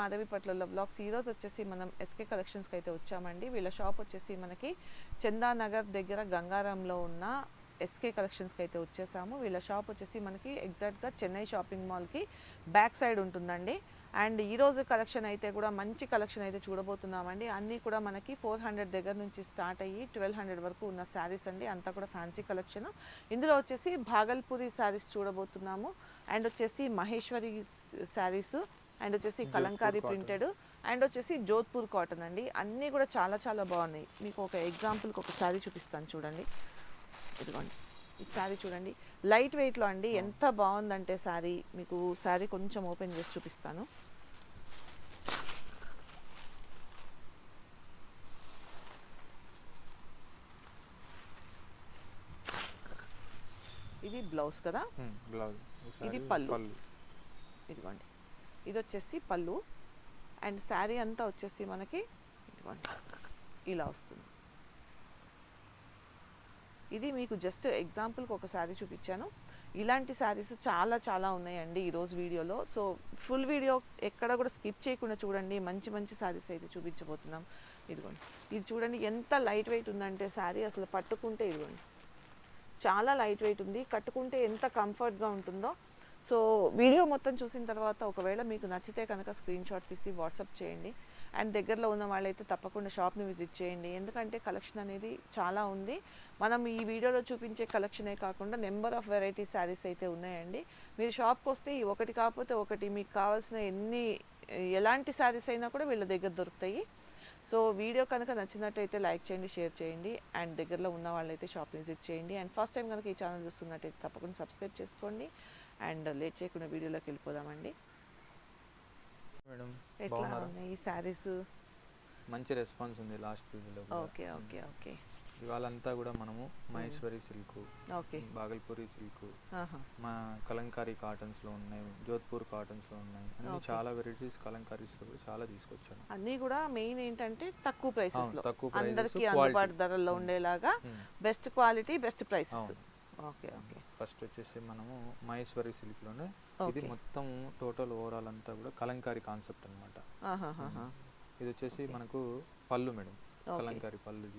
మాధవి పట్ల బ్లాగ్స్ ఈరోజు వచ్చేసి మనం ఎస్కే కలెక్షన్స్కి అయితే వచ్చామండి. వీళ్ళ షాప్ వచ్చేసి మనకి చందానగర్ దగ్గర గంగారంలో ఉన్న ఎస్కే కలెక్షన్స్కి అయితే వచ్చేసాము. వీళ్ళ షాప్ వచ్చేసి మనకి ఎగ్జాక్ట్గా చెన్నై షాపింగ్ మాల్కి బ్యాక్ సైడ్ ఉంటుందండి. అండ్ ఈరోజు కలెక్షన్ అయితే కూడా మంచి కలెక్షన్ అయితే చూడబోతున్నామండి. అన్నీ కూడా మనకి ఫోర్ హండ్రెడ్ దగ్గర నుంచి స్టార్ట్ అయ్యి ట్వెల్వ్ హండ్రెడ్ వరకు ఉన్న శారీస్ అండి. అంతా కూడా ఫ్యాన్సీ కలెక్షన్ ఇందులో వచ్చేసి భాగల్పూరి శారీస్ చూడబోతున్నాము. అండ్ వచ్చేసి మహేశ్వరి శారీస్ అండ్ వచ్చేసి కలంకారీ. ప్రింటెడ్. అండ్ వచ్చేసి జోధ్పూర్ కాటన్ అండి. అన్నీ కూడా చాలా చాలా బాగున్నాయి. మీకు ఒక ఎగ్జాంపుల్కి ఒక శారీ చూపిస్తాను చూడండి. ఇదిగోండి. ఈ శారీ చూడండి. లైట్ వెయిట్లో అండి ఎంత బాగుందంటే శారీ. మీకు శారీ కొంచెం ఓపెన్ చేసి చూపిస్తాను. ఇది బ్లౌజ్ కదా? బ్లౌజ్ ఇది పళ్ళు. ఇదిగోండి. ఇది వచ్చేసి పళ్ళు. అండ్ శారీ అంతా వచ్చేసి మనకి ఇదిగోండి. ఇలా వస్తుంది. ఇది మీకు జస్ట్ ఎగ్జాంపుల్కి ఒక శారీ చూపించాను. ఇలాంటి శారీస్ చాలా చాలా ఉన్నాయండి ఈరోజు వీడియోలో. సో ఫుల్ వీడియో ఎక్కడ కూడా స్కిప్ చేయకుండా చూడండి. మంచి మంచి శారీస్ అయితే చూపించబోతున్నాం. ఇదిగోండి. ఇది చూడండి ఎంత లైట్ వెయిట్ ఉందంటే శారీ అసలు పట్టుకుంటే ఇదిగోండి. చాలా లైట్ వెయిట్ ఉంది. కట్టుకుంటే ఎంత కంఫర్ట్గా ఉంటుందో సో వీడియో మొత్తం చూసిన తర్వాత ఒకవేళ మీకు నచ్చితే కనుక స్క్రీన్ షాట్ తీసి వాట్సాప్ చేయండి. అండ్ దగ్గరలో ఉన్న వాళ్ళైతే తప్పకుండా షాప్ని విజిట్ చేయండి. ఎందుకంటే కలెక్షన్ అనేది చాలా ఉంది. మనం ఈ వీడియోలో చూపించే కలెక్షనే కాకుండా నెంబర్ ఆఫ్ వెరైటీ శారీస్ అయితే ఉన్నాయండి. మీరు షాప్కి వస్తే ఒకటి కాకపోతే ఒకటి మీకు కావాల్సిన ఎన్ని ఎలాంటి శారీస్ అయినా కూడా వీళ్ళ దగ్గర దొరుకుతాయి. సో వీడియో కనుక నచ్చినట్టయితే లైక్ చేయండి షేర్ చేయండి. అండ్ దగ్గరలో ఉన్న వాళ్ళైతే షాప్ విజిట్ చేయండి. అండ్ ఫస్ట్ టైం కనుక ఈ ఛానల్ చూస్తున్నట్టయితే తప్పకుండా సబ్స్క్రైబ్ చేసుకోండి. అండ్ లేట్ చేయకుండా వీడియోలోకి వెళ్ళిపోదామండి. మేడం ఎట్లా ఉన్నాయి ఈ శారీస్? మంచి రెస్పాన్స్ ఉంది లాస్ట్ వీడియోలో ఓకే ఓకే ఓకే. ఇవాళ అంతా కూడా మనము Maheshwari silk okay. Bhagalpuri silk. మా కలంకారీ కాటన్స్లో ఉన్నాయి జోధ్పూర్ కాటన్స్లో ఉన్నాయి. అన్ని. చాలా వెరైటీస్ కలంకారీస్లో చాలా తీసుకొచ్చాను. అన్నీ కూడా మెయిన్ ఏంటంటే తక్కువ ప్రైసెస్లో. తక్కువ అందరికీ. అందుబాటు ధరల్లో ఉండేలాగా best quality best prices. Okay okay. First వచ్చేసి మనము మహేశ్వరి సిల్క్లోనే ఇది. మొత్తం టోటల్ ఓవరాల్ అంతా కూడా కలంకారీ కాన్సెప్ట్ అన్నమాట. ఆహాహాహా. ఇది వచ్చేసి. మనకు పళ్ళు మేడం. కలంకారీ పళ్ళు.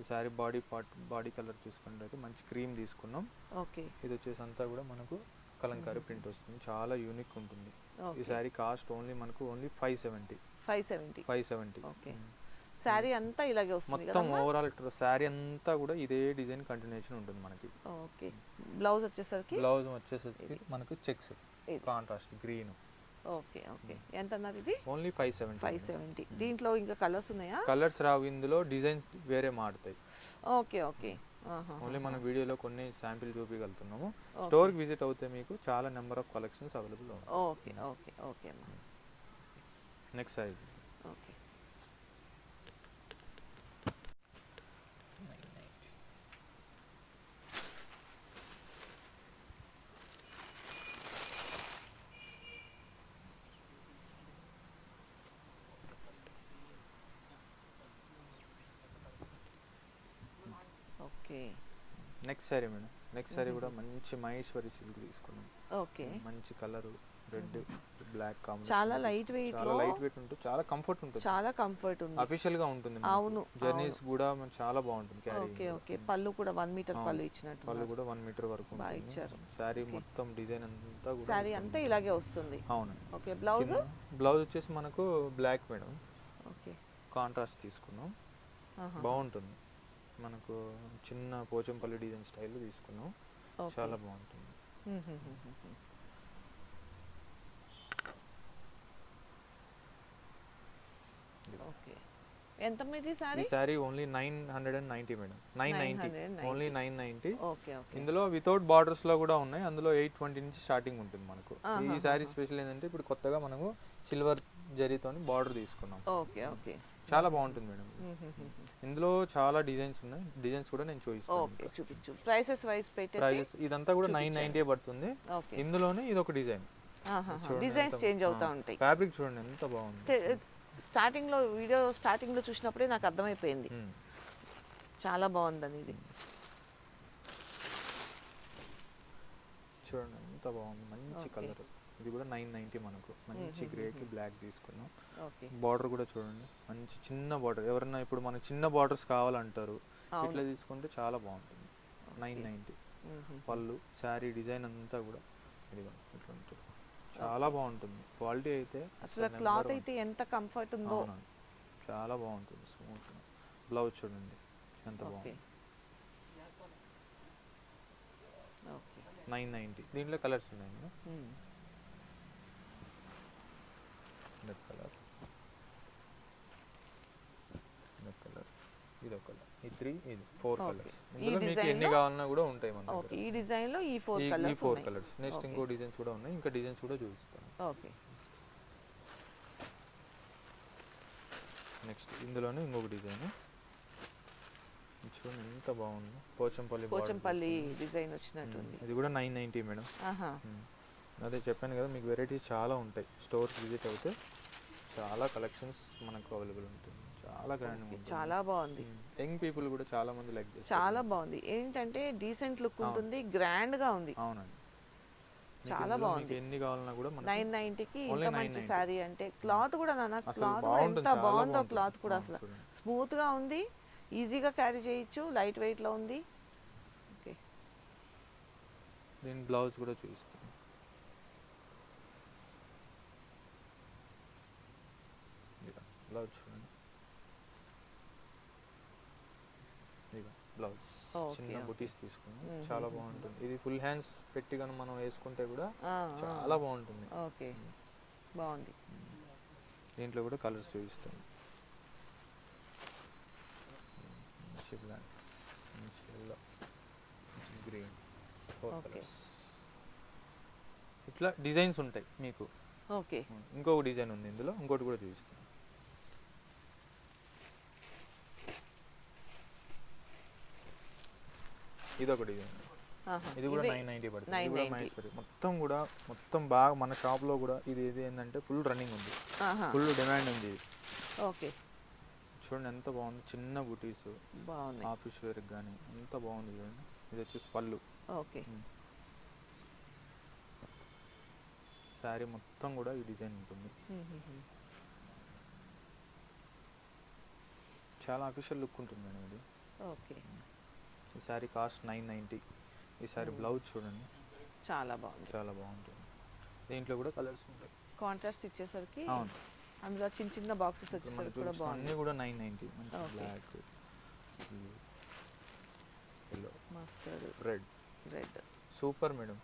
ఈ saree body part body colour చూసుకుంటే మంచి క్రీమ్ తీసుకున్నాం. ఓకే. ఇది వచ్చేసి అంతా కూడా మనకు కలంకారీ ప్రింట్ వస్తుంది. చాలా యూనిక్ ఉంటుంది. ఈ ఓకే. సారీ కాస్ట్ ఓన్లీ మనకు only five seventy. Five seventy. Five seventy. Okay. Saree అంతా ఇలాగే వస్తుంది మొత్తం ఓవరాల్ శారీ అంతా కూడా ఇదే డిజైన్ కంటిన్యూషన్ ఉంటుంది మనకి. ఓకే. బ్లౌజ్ వచ్చేసరికి? బ్లౌజ్ వచ్చేసరికి మనకు checks. Contrast green okay okay. ఎంత అన్నారు ఇది? Only five seventy five seventy దీంట్లో ఇంకా కలర్స్ ఉన్నాయా? కలర్స్ రావు. ఇందులో డిజైన్స్ వేరే మారుతాయి. Okay okay. ఆహా. ఓన్లీ మన వీడియోలో కొన్ని శాంపిల్ చూపించగలుగుతున్నాము. స్టోర్కి విజిట్ అవుతే మీకు చాలా number of collections available okay okay okay next size okay. Okay. Next saree madam. Next saree కూడా మంచి మహేశ్వరి సిల్క్ తీసుకున్నాం. ఓకే. మంచి కలర్ రెడ్ బ్లాక్ కాంబినేషన్ చాలా light weight చాలా లైట్ వెయిట్ ఉంటుంది చాలా కంఫర్ట్ ఉంటుంది. చాలా కంఫర్ట్ ఉంది. అఫీషియల్గా ఉంటుంది అవును, జర్నీస్ కూడా మనకు చాలా బాగుంటుంది క్యారీ ఓకే ఓకే. పళ్ళు కూడా వన్ మీటర్ అవును. పళ్ళు ఇచ్చినట్టు పళ్ళు కూడా వన్ మీటర్ వరకు బాగా ఇచ్చారు. Okay. మొత్తం డిజైన్ అంతా కూడా శారీ అంతా ఇలాగే వస్తుంది. అవును. ఓకే బ్లౌజ్ బ్లౌజ్ వచ్చేసి మనకు బ్లాక్ మేడం. ఓకే. కాంట్రాస్ట్ తీసుకున్నాం. బాగుంటుంది. మనకు చిన్న పోచంపల్లి డిజైన్ స్టైల్ తీసుకున్నాం. చాలా బాగుంటుంది. ఓకే. ఎంత మీది ఈ saree saree only nine hundred and ninety madam. Nine ninety. 990. Only nine ninety. ఇందులో వితౌట్ బార్డర్స్లో కూడా ఉన్నాయి. అందులో ఎయిట్ ట్వంటీ నుంచి స్టార్టింగ్ ఉంటుంది మనకు. ఈ. శారీ స్పెషల్ ఏంటంటే ఇప్పుడు కొత్తగా మనము సిల్వర్ జరీతోని బార్డర్ తీసుకున్నాం. Okay okay. చాలా బాగుంటుంది మేడం. ఇందులో చాలా డిజైన్స్ ఉన్నాయి. డిజైన్స్ కూడా నేను చూపిస్తాను చూపించు. ప్రైసెస్ వైజ్ పెట్టేసి ప్రైజెస్ ఇదంతా కూడా నైన్. నైన్టీ పడుతుంది. ఇందులోనే ఇది ఒక డిజైన్. డిజైన్స్ చేంజ్ అవుతా ఉంటాయి. ఫ్యాబ్రిక్ చూడండి ఎంత బాగుంది. స్టార్టింగ్లో వీడియో స్టార్టింగ్లో చూసినప్పుడే నాకు అర్థమైపోయింది. చాలా బాగుందని ఇది. చూడండి ఎంత బాగుంది. మంచి. కలర్. ఇది కూడా నైన్ నైంటీ మనకు. మంచి గ్రేకి. బ్లాక్ తీసుకున్నాం. బార్డర్ కూడా చూడండి. మంచి చిన్న బార్డర్. ఎవరన్నా ఇప్పుడు మనకు చిన్న బార్డర్స్ కావాలంటారు. ఇట్లా తీసుకుంటే చాలా బాగుంటుంది. Nine okay. నైంటీ మ్మ్. పళ్ళు శారీ డిజైన్ అంతా కూడా ఇదిగో ఇట్లా ఉంటుంది చాలా బాగుంటుంది. క్వాలిటీ అయితే అసలు క్లాత్. అయితే ఎంత కంఫర్ట్ ఉందో. చాలా బాగుంటుంది స్మూత్. బ్లౌజ్ చూడండి. ఎంత బాగుంది. నైన్ నైంటీ దీంట్లో కలర్స్ ఉన్నాయి మేడం మ్మ్. ఇదొక కలర్ ఇదొక కలర్ ఇదొక కలర్ ఈ త్రీ ఇది ఫోర్. కలర్స్. ఈ ఇందులో మీకు ఎన్ని కావాలన్నా కూడా ఉంటాయి మన ఓకే ఈ డిజైన్లో ఈ ఫోర్ ఈ- ఈ కలర్స్ ఫోర్ కలర్స్. నెక్స్ట్. ఇంకో డిజైన్స్ కూడా ఉన్నాయి. ఇంకా డిజైన్స్ కూడా చూపిస్తాను. ఓకే. నెక్స్ట్ ఇందులోనే ఇంకొక డిజైన్. చూడండి ఎంత బాగుంది. పోచంపల్లి పోచంపల్లి. డిజైన్ వచ్చినట్టుంది. ఇది కూడా నైన్ నైంటీ మేడం. అదే చెప్పాను కదా మీకు వెరైటీస్ చాలా ఉంటాయి. స్టోర్స్ విజిట్ అవుతే చాలా కలెక్షన్స్ మనకు అవైలబుల్ ఉంటుంది. చాలా గ్రాండ్ చాలా బాగుంది. యంగ్ పీపుల్ కూడా చాలా మంది లైక్ చేస్తారు. చాలా బాగుంది. ఏంటంటే డీసెంట్ లుక్. ఉంటుంది గ్రాండ్గా ఉంది. అవునండి. చాలా బాగుంది. ఎన్ని కావాలన్నా కూడా నైన్ నైన్టీకి ఇంత మంచి 990. శారీ అంటే క్లాత్ కూడా నాన్న క్లాత్ ఎంత బాగుందో. క్లాత్ కూడా అసలు. స్మూత్గా ఉంది ఈజీగా క్యారీ చేయొచ్చు లైట్ వెయిట్లో ఉంది. ఓకే దీని బ్లౌజ్ కూడా చూపిస్తాను. బ్లౌజ్ చూడండి బ్లౌజ్ చిన్న. బుటీస్ తీసుకున్నాం. మ్మ్, చాలా బాగుంటుంది. ఇది ఫుల్ హ్యాండ్స్ పెట్టి కానీ మనం వేసుకుంటే కూడా చాలా. బాగుంటుంది. ఓకే. బాగుంది. దీంట్లో కూడా కలర్స్ చూపిస్తాను. మంచి బ్లాక్ మంచి ఎల్లో మంచి గ్రీన్ ఫోర్. కలర్స్ ఇట్లా డిజైన్స్ ఉంటాయి మీకు. ఓకే. ఇంకొక డిజైన్ ఉంది ఇందులో ఇంకోటి కూడా చూపిస్తాను. ఇది ఒక డిజైన్ ఆహా, ఇది కూడా. నైన్ నైన్టీ పడుతుంది. ఇది కూడా 990. మహేశ్వరి. మొత్తం కూడా మొత్తం బాగా మన షాప్లో కూడా ఇది ఇది ఏంటంటే ఫుల్ రన్నింగ్ ఉంది. ఫుల్ డిమాండ్ ఉంది ఇది. ఓకే. చూడండి ఎంత బాగుంది. చిన్న బుటీస్. బాగున్నాయి. ఆఫీస్ వేర్కి కానీ ఎంత బాగుంది చూడండి. ఇది వచ్చేసి పళ్ళు. ఓకే. శారీ మొత్తం కూడా ఈ డిజైన్ ఉంటుంది. చాలా అఫీషియల్ లుక్ ఉంటుంది మేడం ఇది. ఓకే. ఈ శారీ కాస్ట్ నైన్ నైంటీ ఈ శారీ. బ్లౌజ్ చూడండి. చాలా బాగుంది. చాలా బాగుంటుంది. దీంట్లో కూడా కలర్స్ ఉంటాయి. కాంట్రాస్ట్ ఇచ్చేసరికి అవును. అందులో చిన్న చిన్న బాక్సెస్ వచ్చేసరికి కూడా చూపించిన అన్నీ బాగుంది. కూడా nine ninety. Black yellow mustard red red super madam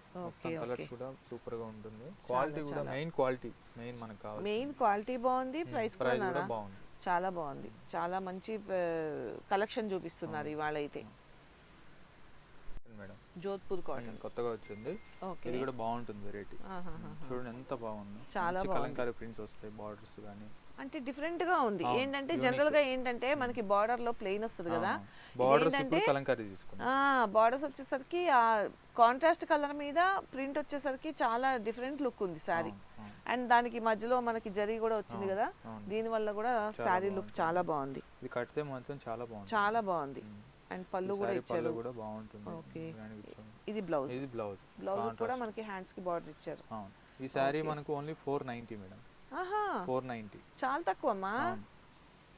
colours okay. కూడా సూపర్గా ఉంటుంది. క్వాలిటీ కూడా. మెయిన్ క్వాలిటీ మెయిన్ మనకు కావాలి. మెయిన్ క్వాలిటీ బాగుంది ప్రైస్ కూడా బాగుంది. చాలా బాగుంది. చాలా మంచి కలెక్షన్ చూపిస్తున్నారు అవును. ఇవాళ అయితే జోధ్పూర్ కాటన్ కొత్తగా వచ్చింది. ఓకే. ఇది కూడా బాగుంటుంది వెరైటీ. చూడండి ఎంత బాగుంది. చాలా. కలంకారీ ప్రింట్స్ వస్తాయి బార్డర్స్ కానీ అంటే డిఫరెంట్గా ఉంది. ఏంటంటే. జనరల్గా ఏంటంటే మనకి బార్డర్లో ప్లెయిన్ వస్తుంది కదా. బార్డర్స్ ఏంటంటే బార్డర్స్ వచ్చేసరికి ఆ కాంట్రాస్ట్ కలర్ మీద ప్రింట్ వచ్చేసరికి చాలా డిఫరెంట్ లుక్ ఉంది శారీ. అండ్ దానికి మధ్యలో మనకి జరీ కూడా వచ్చింది కదా. దీని వల్ల కూడా శారీ లుక్. చాలా బాగుంది. ఇది కడితే మాత్రం చాలా బాగుంది చాలా బాగుంది. అండ్ పళ్ళు కూడా ఇచ్చారు. కూడా బాగుంటుంది. ఓకే. ఇది బ్లౌజ్. ఇది బ్లౌజ్. బ్లౌజ్ కూడా. మనకి హ్యాండ్స్కి బార్డర్ ఇచ్చారు. అవును. ఈ ఓకే. మనకు ఓన్లీ ఫోర్ నైంటీ మేడం ఆహా. ఫోర్ నైంటీ చాలా తక్కువ అమ్మా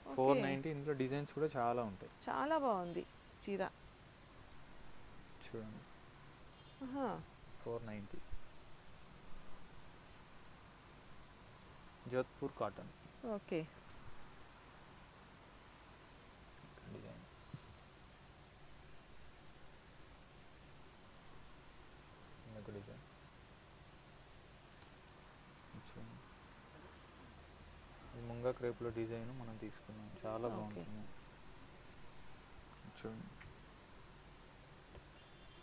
ఫోర్ ఓకే. నైంటీ ఇందులో డిజైన్స్ కూడా చాలా ఉంటాయి. చాలా బాగుంది చీర. చూడండి. ఆహా. Four ninety Jodhpur cotton okay designs ఇంకొక డిజైన్ చూడండి. ఇది ముంగా క్రేప్లో డిజైన్ మనం తీసుకున్నాం. చాలా. బాగుంటుంది. చూడండి.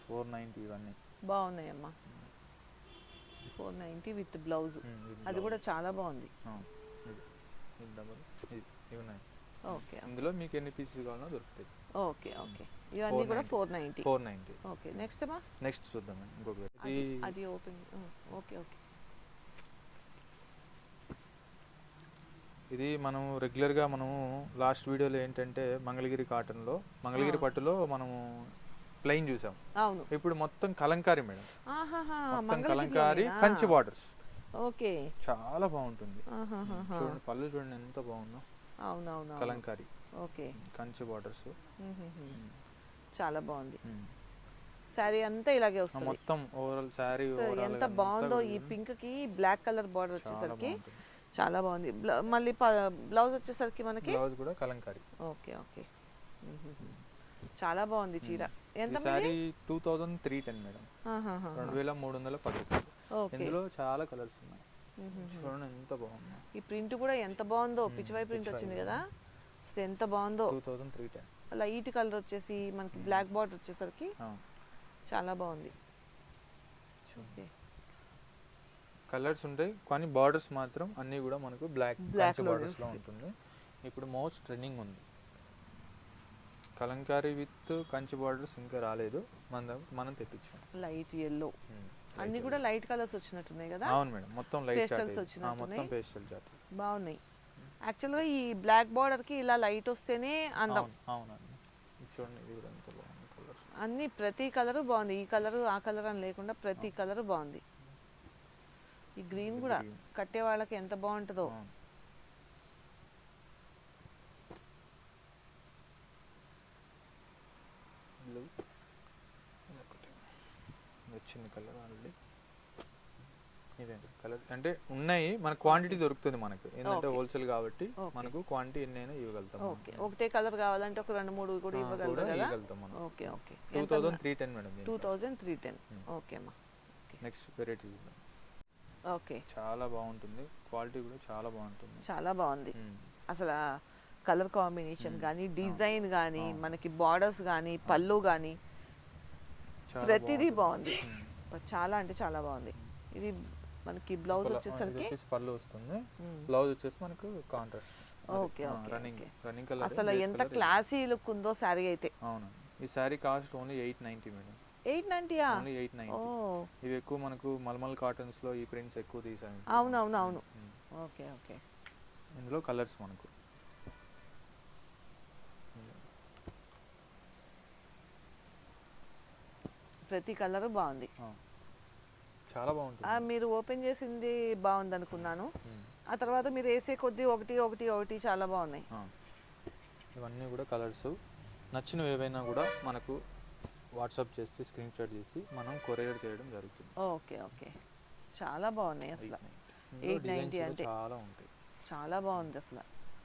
ఫోర్ నైంటీ ఇవన్నీ. బాగున్నాయి అమ్మా ఫోర్ నైంటీ విత్ బ్లౌజ్. అది కూడా. చాలా బాగుంది. ఓకే. ఇందులో మీకు ఎన్ని పీసెస్ కావాలో దొరుకుతాయి. Okay okay. ఇవన్నీ కూడా 490. Four ninety. Four ninety. Okay next అమ్మా నెక్స్ట్ చూద్దామండి ఇంకొక. అది ఓపెన్. Okay okay. ఇది మనం రెగ్యులర్గా మనము లాస్ట్ వీడియోలో ఏంటంటే మంగళగిరి కాటన్లో మంగళగిరి. పట్టులో మనము ప్లెయిన్ చూసాం. అవును. ఇప్పుడు మొత్తం కలంకారీ మేడం. మొత్తం? Kalamkari Kanchi borders okay. చాలా బాగుంటుంది. చూడండి పళ్ళు చూడండి ఎంత బాగుందో. అవునవును కలంకారీ. ఓకే. కంచి బార్డర్స్. చాలా బాగుంది. శారీ అంతా ఇలాగే వస్తుంది. మొత్తం ఓవరాల్ శారీ ఎంత బాగుందో ఈ పింక్కి బ్లాక్ కలర్ బార్డర్ వచ్చేసరికి చాలా బాగుంది. మళ్ళీ బ్లౌజ్ వచ్చేసరికి మనకి బ్లౌజ్ కూడా కలంకారీ. Okay okay. చాలా బాగుంది చీర. ఎంత saree two thousand three ten madam. రెండు వేల మూడు వందల పది ఇందులో చాలా కలర్స్ ఉన్నాయి. చూడండి ఎంత బాగుంది. ఈ ప్రింట్ కూడా ఎంత బాగుందో. పిచ్చివై ప్రింట్ వచ్చింది కదా. అసలు ఎంత బాగుందో. Two thousand three ten. Light colour వచ్చేసి మనకి బ్లాక్ బార్డర్ వచ్చేసరికి చాలా బాగుంది. ఓకే. కలర్స్ ఉంటాయి కానీ బార్డర్స్ మాత్రం అన్నీ కూడా మనకు బ్లాక్ Black కంచి లో బార్డర్స్లో వస్తాయి. ఉంటుంది. ఇప్పుడు మోస్ట్ ట్రెండింగ్ ఉంది. కలంకారీ విత్ కంచి బార్డర్స్ ఇంకా రాలేదు. మన మనం తెప్పించాం. లైట్ ఎల్లో ఉమ్, అన్ని కూడా. లైట్ కలర్స్ వచ్చినట్టున్నాయి కదా? అవును మేడం మొత్తం లైట్ మొత్తం వచ్చినట్టున్నాయి. పేస్టల్ చాట్ బాగున్నాయి. యాక్చువల్గా ఈ బ్లాక్ బార్డర్కి ఇలా లైట్ వస్తేనే అందం. అవును అవునండి. చూడండి ఇది కూడా ఎంత బాగుంది కలర్. అన్ని ప్రతి కలరు బాగుంది. ఈ కలర్ ఆ కలర్ అని లేకుండా ప్రతి కలర్ బాగుంది. ఈ గ్రీన్ కూడా. కట్టే వాళ్ళకి ఎంత బాగుంటుందో. బ్లూ వచ్చింది కలర్ ఆల్రెడీ ఇదేంటి కలర్ అంటే ఉన్నాయి మన క్వాంటిటీ దొరుకుతుంది మనకు. ఏంటంటే Okay. హోల్సేల్ కాబట్టి. మనకు క్వాంటిటీ ఎన్నైనా ఇవ్వగలుగుతాం. ఓకే ఒకటే కలర్ కావాలంటే ఒక రెండు మూడు కూడా ఇవ్వగలుగుతాం మనం. Okay okay two thousand three ten madam two thousand three ten. Okay అమ్మా. Next variety okay. చాలా బాగుంటుంది. క్వాలిటీ కూడా చాలా బాగుంటుంది. చాలా బాగుంది. అసలు కలర్ కాంబినేషన్. కానీ డిజైన్ కానీ. మనకి బార్డర్స్ కానీ పళ్ళు కానీ ప్రతిదీ బాగుంది. చాలా అంటే చాలా బాగుంది. ఇది మనకి బ్లౌజ్ వచ్చేసరికి వచ్చేసి పళ్ళు వస్తుంది. బ్లౌజ్ వచ్చేసి మనకు contrast. Okay, running. Running colour అసలు ఎంత క్లాసీ లుక్ ఉందో శారీ అయితే. అవును ఈ saree cost only eight ninety madam. Eight నైన్టీయా only eight ninety ఇవి ఎక్కువ మనకు మల్మల్ కాటన్స్లో ఈ ప్రింట్స్ ఎక్కువ తీసాను అవును, అవును, అవును. Okay okay. ఇందులో కలర్స్ మనకు. ప్రతి కలర్ బాగుంది. చాలా బాగుంటుంది. మీరు ఓపెన్ చేసింది బాగుంది అనుకున్నాను. ఆ తర్వాత మీరు వేసే కొద్దీ ఒకటి ఒకటి ఒకటి చాలా బాగున్నాయి. ఇవన్నీ కూడా కలర్స్. నచ్చినవి ఏవైనా కూడా మనకు వాట్సాప్ చేస్తే స్క్రీన్ షాట్ చేసి మనం కొరియర్ చేయడం జరుగుతుంది. Okay okay. చాలా బాగున్నాయి అసలు. 890. ఇందులో 890 designs కూడా అంటే? చాలా ఉంటాయి. చాలా బాగుంది అసలు.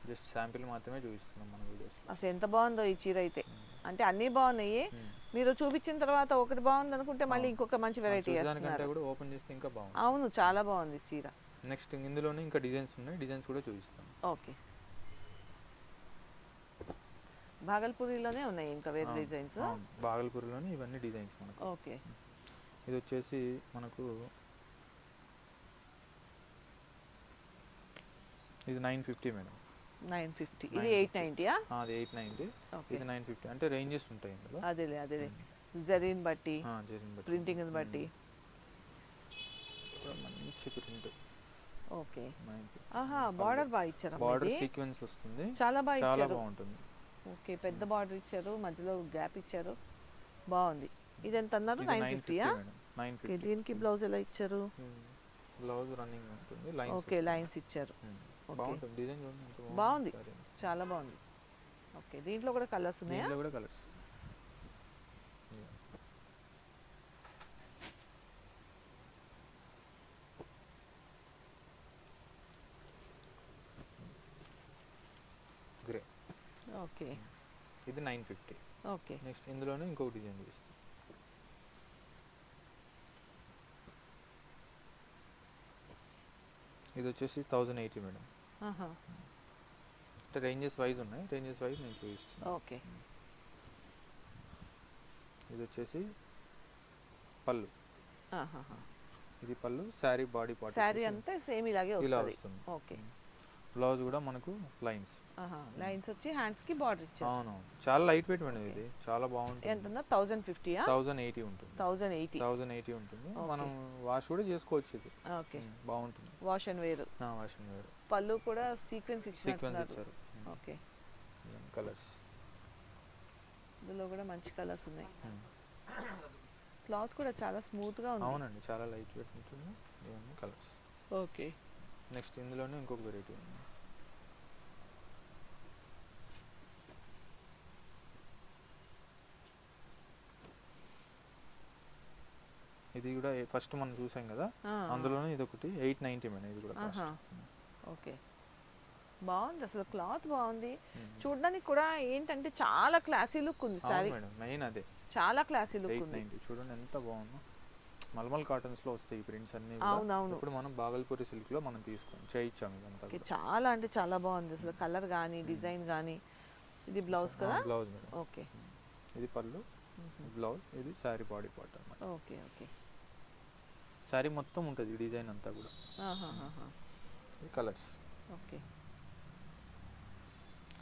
జస్ట్ శాంపిల్ మాత్రమే చూపిస్తున్నాం మన వీడియోస్లో. అసలు ఎంత బాగుందో ఈ చీర అయితే. అంటే అన్నీ బాగున్నాయి. మీరు చూపించిన తర్వాత ఒకటి బాగుంది అనుకుంటే మళ్ళీ. ఇంకొక మంచి వెరైటీ కూడా ఓపెన్ చేస్తే ఇంకా బాగుంది అవును చాలా బాగుంది చీర. నెక్స్ట్ ఇందులోనే ఇంకా డిజైన్స్ ఉన్నాయి. డిజైన్స్ కూడా చూపిస్తాం. ఓకే. భాగల్పూరిలోనే ఉన్నాయి ఇంకా వేరే డిజైన్స్? అవును. బాగల్పూర్లోనే ఇవన్నీ డిజైన్స్ మనకు. ఓకే. ఇది వచ్చేసి మనకు ఇది nine fifty madam. Nine fifty. ఇది 950. ఎయిట్ నైంటీయా ఆ, అది ఎయిట్ నైంటీ. ఓకే. ఇది నైన్ ఫిఫ్టీ. అంటే రేంజెస్ ఉంటాయి ఇందులో. అదేలే అదేలే. జరీన్ బట్టి ఆ, జరిగిన బట్టి. ప్రింటింగ్ బట్టి. మంచి ప్రింట్. ఓకే. ఆహా బార్డర్ బాగా ఇచ్చారు బార్డర్ సీక్వెన్స్ వస్తుంది. చాలా బాగా చాలా బాగుంటుంది. ఓకే పెద్ద బార్డర్ ఇచ్చారు మధ్యలో గ్యాప్ ఇచ్చారు. బాగుంది. ఇది ఎంత అన్నారు? నైన్ ఫిఫ్టీయా ఓకే దీనికి బ్లౌజ్ ఎలా ఇచ్చారు? బ్లౌజ్ రన్నింగ్ ఉంటుంది లైన్స్ ఓకే లైన్స్ ఇచ్చారు. ఎంత బాగుంది. చాలా బాగుంది. ఓకే దీంట్లో కూడా కలర్స్ ఉన్నాయా? కూడా కలర్స్. ఓకే. ఇది నైన్ ఫిఫ్టీ. ఓకే. నెక్స్ట్ ఇందులోనే ఇంకొక డిజైన్ చూపిస్తాం. ఇది వచ్చేసి థౌజండ్ ఎయిటీ మేడం. అంటే రేంజెస్ వైజ్ ఉన్నాయి. రేంజెస్ వైజ్ నేను చూపిస్తున్నాను ఓకే. ఇది వచ్చేసి పళ్ళు. ఇది పళ్ళు శారీ బాడీ పార్ట్ శారీ అంతా సేమ్ ఇలాగే ఇలా వస్తుంది. వస్తుంది. ఓకే. బ్లౌజ్ కూడా మనకు లైన్స్. లైన్స్ వచ్చి హ్యాండ్స్కి బార్డర్ ఇచ్చారు. అవును. చాలా లైట్ వెయిట్ మేడం. ఇది. చాలా బాగుంటుంది. ఎంత థౌజండ్ ఫిఫ్టీయా థౌజండ్ ఎయిటీ ఉంటుంది. Thousand eighty. థౌజండ్ ఎయిటీ ఉంటుంది. మనం వాష్ కూడా చేసుకోవచ్చు ఇది. ఓకే. బాగుంటుంది. Wash and wear washing wear పళ్ళు కూడా సీక్వెన్స్ సీక్వెన్స్ ఇచ్చారు. ఓకే. కలర్స్ ఇందులో కూడా మంచి కలర్స్ ఉన్నాయి. క్లాత్ కూడా చాలా స్మూత్గా ఉంది. అవునండి. చాలా లైట్ వెయిట్ ఉంటుంది. ఇవన్నీ కలర్స్ ఓకే. నెక్స్ట్ ఇందులోనే ఇంకొక వెరైటీ ఉంది. ఇది కూడా ఫస్ట్ మనం చూసాం కదా అందులోనే ఇది ఒకటి ఎయిట్ నైన్టీ మేడం ఇది కూడా ఓకే. బాగుంది అసలు క్లాత్ బాగుంది. చూడడానికి కూడా ఏంటంటే చాలా క్లాసీ లుక్ ఉంది సారీ మేడం మెయిన్ అదే. చాలా క్లాసీ లుక్ ఉంది. చూడండి ఎంత బాగుందో. మల్మల్ కాటన్స్లో వస్తాయి ఈ ప్రింట్స్ అన్ని అవునవును. ఇప్పుడు మనం బాగల్పూరి సిల్క్లో మనం తీసుకొని చేయించాం ఇదంతా చాలా అంటే చాలా బాగుంది అసలు. కలర్ కానీ డిజైన్ కానీ ఇది బ్లౌజ్ కదా? Blouse okay. ఇది పళ్ళు బ్లౌజ్ ఇది శారీ బాడీ పార్ట్ అన్నమాట. Okay okay. శారీ మొత్తం ఉంటుంది డిజైన్ అంతా కూడా. కలర్స్. ఓకే.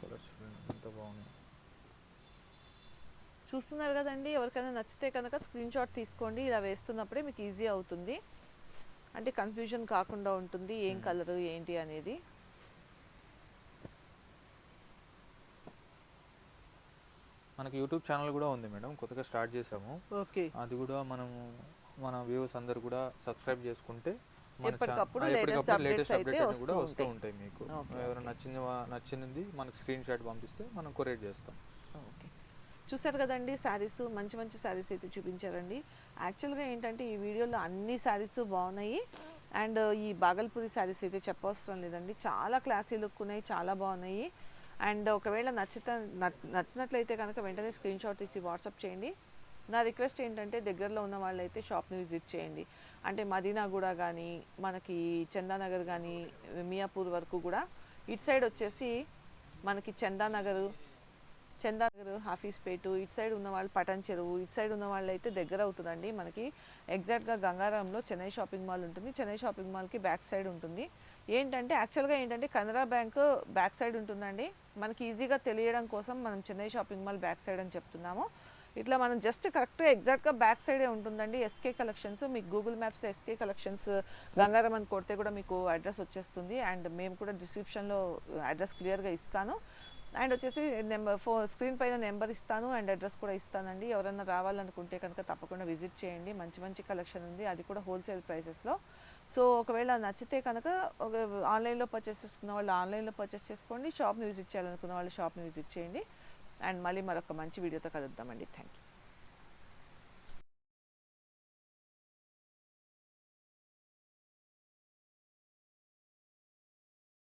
కలర్స్ ఎంత బాగుంది చూస్తున్నారు కదండి. ఎవరికైనా నచ్చితే కనుక స్క్రీన్ షాట్ తీసుకోండి. ఇలా వేస్తున్నప్పుడే మీకు ఈజీ అవుతుంది. అంటే కన్ఫ్యూజన్ కాకుండా ఉంటుంది. ఏం Hmm. కలర్ ఏంటి అనేది. మనకి యూట్యూబ్ ఛానల్ కూడా ఉంది మేడం. కొత్తగా స్టార్ట్ చేసాము ఓకే. అది కూడా మనము మన వ్యూవర్స్ అందరు కూడా సబ్స్క్రైబ్ చేసుకుంటే ఎప్పటికప్పుడు లేటెస్ట్ అయితే అప్డేట్స్ కూడా వస్తూ ఉంటాయి. మీకు. ఎవరైనా okay. నచ్చిన నచ్చినది మనకు స్క్రీన్ షాట్ పంపిస్తే మనం కొరియర్ చేస్తాం. చూసారు కదండి శారీస్ మంచి మంచి శారీస్ అయితే చూపించారండి. యాక్చువల్గా ఏంటంటే ఈ వీడియోలో అన్ని శారీస్ బాగున్నాయి. అండ్ ఈ బాగల్పూరి శారీస్ అయితే చెప్పవసరం లేదండి. చాలా క్లాసీ లుక్ ఉన్నాయి చాలా బాగున్నాయి. అండ్ ఒకవేళ నచ్చిత నచ్చినట్లయితే కనుక వెంటనే స్క్రీన్ షాట్ తీసి వాట్సాప్ చేయండి. నా రిక్వెస్ట్ ఏంటంటే దగ్గరలో ఉన్న వాళ్ళైతే షాప్ని విజిట్ చేయండి. అంటే మదీనాగూడ కానీ మనకి చందానగర్ కానీ మియాపూర్ వరకు కూడా ఇటు సైడ్ వచ్చేసి మనకి చందానగర్ చందానగర్ హాఫీస్పేట ఇటు సైడ్ ఉన్న వాళ్ళు పటన్ చెరువు ఇటు సైడ్ ఉన్న వాళ్ళు అయితే దగ్గర అవుతుందండి. మనకి ఎగ్జాక్ట్గా గంగారంలో చెన్నై షాపింగ్ మాల్ ఉంటుంది. చెన్నై షాపింగ్ మాల్కి బ్యాక్ సైడ్ ఉంటుంది. ఏంటంటే యాక్చువల్గా ఏంటంటే కెనరా బ్యాంక్ బ్యాక్ సైడ్ ఉంటుందండి. మనకి ఈజీగా తెలియడం కోసం మనం Chennai shopping mall back side అని చెప్తున్నాము. ఇట్లా మనం జస్ట్ కరెక్ట్గా ఎగ్జాక్ట్గా బ్యాక్ సైడే ఉంటుందండి. ఎస్కే కలెక్షన్స్ మీకు గూగుల్ మ్యాప్స్లో ఎస్కే కలెక్షన్స్ గంగారం అని కొడితే కూడా మీకు అడ్రస్ వచ్చేస్తుంది. అండ్ మేము కూడా డిస్క్రిప్షన్లో అడ్రస్ క్లియర్గా ఇస్తాను. అండ్ వచ్చేసి నెంబర్ ఫో స్క్రీన్ పైన నెంబర్ ఇస్తాను అండ్ అడ్రస్ కూడా ఇస్తానండి. ఎవరైనా రావాలనుకుంటే కనుక తప్పకుండా విజిట్ చేయండి. మంచి మంచి కలెక్షన్ ఉంది. అది కూడా హోల్సేల్ ప్రైసెస్లో సో ఒకవేళ నచ్చితే కనుక ఒక ఆన్లైన్లో పర్చేస్ చేసుకున్న వాళ్ళు ఆన్లైన్లో పర్చేస్ చేసుకోండి. షాప్ని విజిట్ చేయాలనుకున్న వాళ్ళు షాప్ని విజిట్ చేయండి. అండ్ మళ్ళీ మరొక మంచి వీడియోతో కలుద్దామండి. Thank you